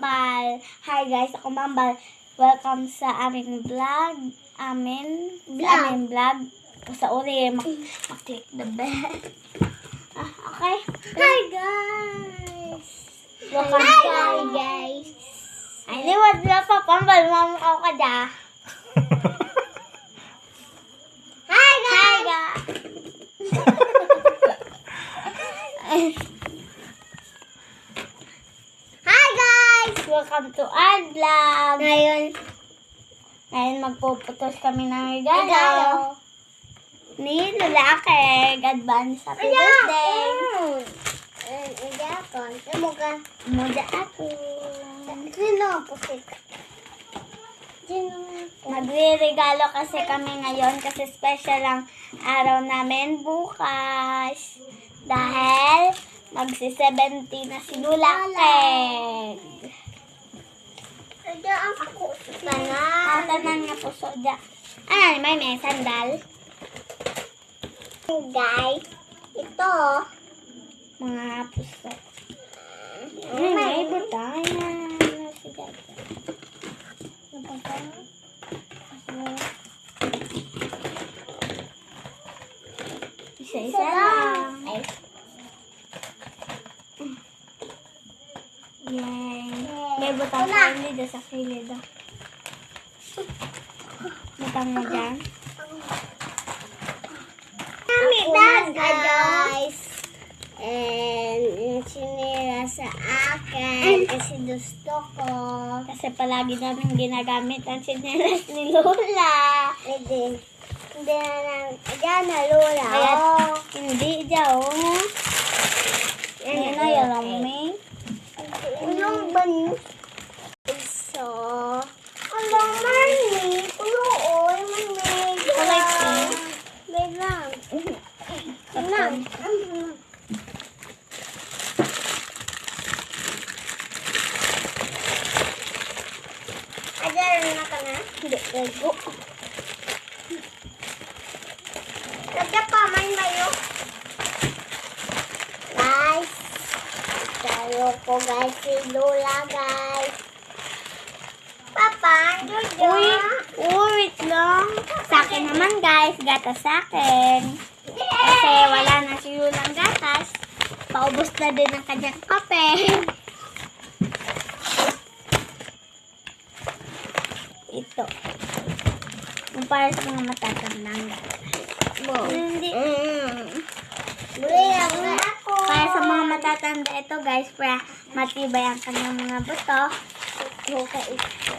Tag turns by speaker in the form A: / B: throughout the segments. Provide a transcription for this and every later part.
A: Mambal. Hi guys, ako Mambal. Welcome sa aming vlog. Amin,
B: Vlog.
A: sa aming vlog. Sa uli, mak click the bell. Ah, okay.
B: Hi guys!
A: Welcome
B: Hi
A: sa...
B: guys!
A: Ay, liwad na pa. Pambal, mamukha ka da.
B: Hi
A: Hi
B: guys!
A: guys.
B: Hi guys!
A: Welcome to our vlog.
B: Ngayon,
A: Ngayon magpuputos kami ng regalo.
B: regalo.
A: Ni Lalakeg. Advance happy birthday.
B: Eh, Nagapon. Amo ka.
A: Muda ako.
B: Sino ang
A: Magre-regalo kasi kami ngayon kasi special ang araw namin bukas. Dahil magsi-70 na si Lulakeg.
B: Sadya ang ako. Sana.
A: Tatanan nga po so da. Ano, may may sandal?
B: Guys, ito.
A: Mga puso. Ay, may butay na. Ano ba? Isa-isa
B: Isa lang. Ay,
A: Yay. May butang pa hindi sa kilid. ah. Butang mo dyan.
B: Kami
A: na,
B: guys. And sinira sa akin kasi gusto ko.
A: Kasi palagi namin ginagamit ang sinelas ni Lola.
B: Hindi. Hindi na lang. Diyan na lula.
A: Kaya,
B: Oh.
A: hindi daw. Yan na yung may.
B: Ulong ba niyo? So, ulong mani. Ulong mani.
A: Kulay pink.
B: Wait lang. Lang. Ajar na ka na?
A: Hindi, gago.
B: Lagyan pa man. Guys, tayo po guys si Lola guys. Papa, Jojo.
A: Uy, uy, wait lang. Sa akin naman guys, gatas sa akin. Kasi wala na si Yulang gatas. Paubos na din ang kanyang kape. Ito. Yung para sa mga matatandang Hindi.
B: Mm. Buli lang na ako.
A: Para sa mga matatanda ito guys, para matibay ang kanyang mga buto.
B: Okay, ito.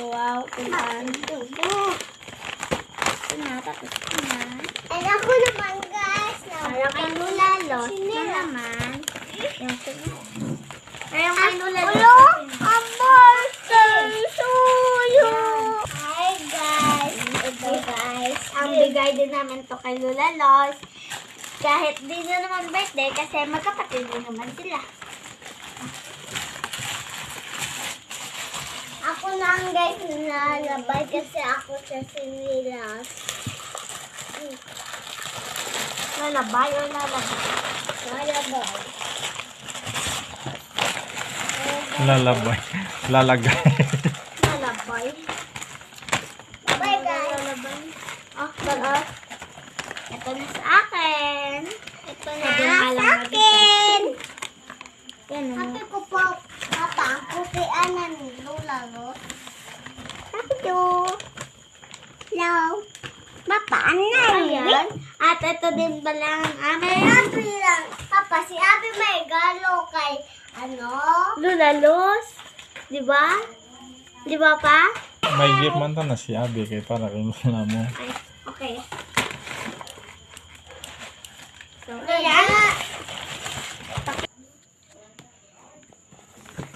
A: Wow, ulan.
B: Ito.
A: Ito tapos ito na.
B: And ako naman guys.
A: Para kay Lula na
B: Sinira.
A: naman. Yung. Pero yung kay Lula Los.
B: Ulo, amor, suyo. Hi guys. Ito guys.
A: Ang bigay din namin to kay Lula Los. Kahit di nyo naman birthday kasi magkapatid din naman sila.
B: Ako na ang guys nalabay kasi ako sa sinilas.
A: Lalabay o lalabay?
B: Nalabay.
C: Lalabay. Lalagay.
A: Lalabay.
B: Bye guys.
A: Lalabay. Oh, balas. Ito na sa akin.
B: Ito na sa akin.
A: Yan o.
B: Happy ko po. Papa, ang ni Lola, no? Happy to. Hello. Na
A: Ayan. At ito din pala ang aming
B: Abby lang. Papa, si Abby may galo kay, ano?
A: Lula Los. Di ba? Di ba pa?
C: May gift man to na si Abby kay para kay Lola mo.
A: Ay, okay. So,
B: Kaya,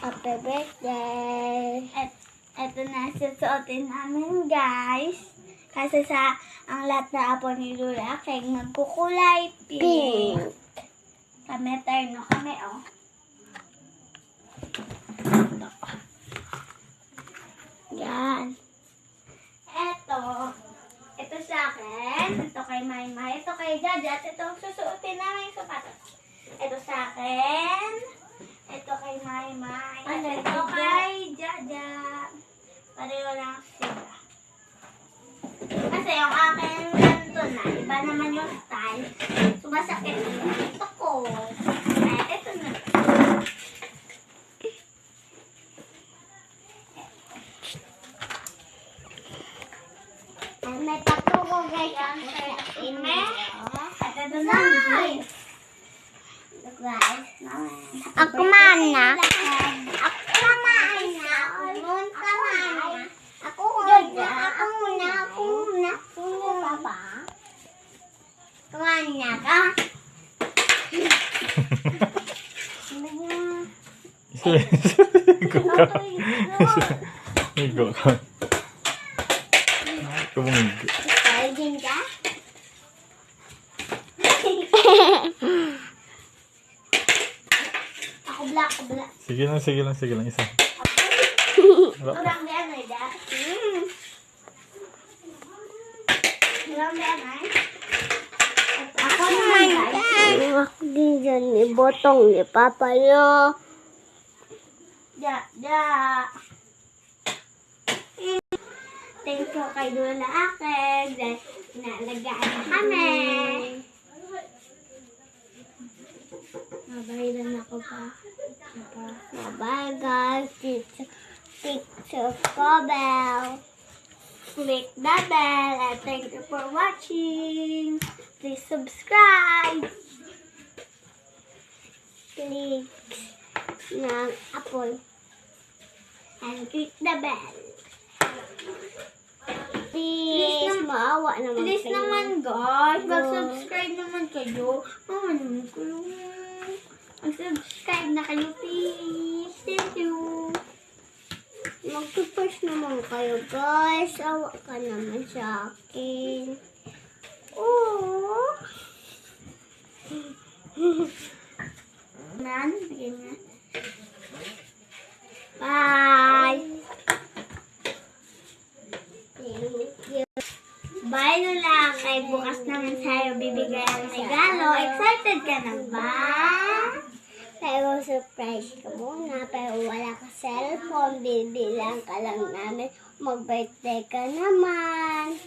A: Happy birthday! Et, eto na susuotin namin, guys. Kasi sa ang lahat na apo ni Lula, kay magkukulay pink.
B: Pink.
A: Kami, terno kami, oh. Ito. Yan. Eto. Ito sa akin. Ito kay Maymay. Ito kay Jaja. At ito ang susuotin namin yung sapatos. Ito sa akin. Ito kay Maymay. At ito kay Jaja. Pareho lang yung akin ganito na, iba naman yung style. Sumasakit yung ito ko. Kaya ito na.
B: Ay, may patuko guys sa
A: Ime. At ito na.
B: Guys. Ako mana. Ako mana. Mun ka mana. Ako muna. Ako muna. Ako muna. Ako muna. Papa. Kumanya ka.
C: Igo ka. Igo ka. Kumungo.
B: Kaligin ka?
A: Ako black, ako black.
C: Sige lang, sige lang, sige lang. Isa.
A: Eh, dah. Hmm. Orang dia ano eh. At Ako
B: din dyan ni Botong ni Papa yo.
A: Da, da. Thank you kay Dula Akeg dahil nalagaan na kami. Mabahilan ako pa.
B: Bye guys. Picture, picture ko bell.
A: Click the bell and thank you for watching. Please subscribe.
B: Click ng apple.
A: And click the bell.
B: Please, maawa naman
A: Please
B: kayo.
A: naman guys, mag-subscribe naman kayo. Mama naman kayo. Mag-subscribe na kayo please. Thank you.
B: Mag-push naman kayo guys. Awa ka naman sa akin. Oh.
A: Man, bigyan niya. Bye!
B: Thank you.
A: Bye Lola! Kay bukas naman sa'yo bibigay ang regalo. Excited ka na ba?
B: Pero surprise ka muna. Pero wala ka cellphone. Bibilang ka lang namin. Mag-birthday ka naman.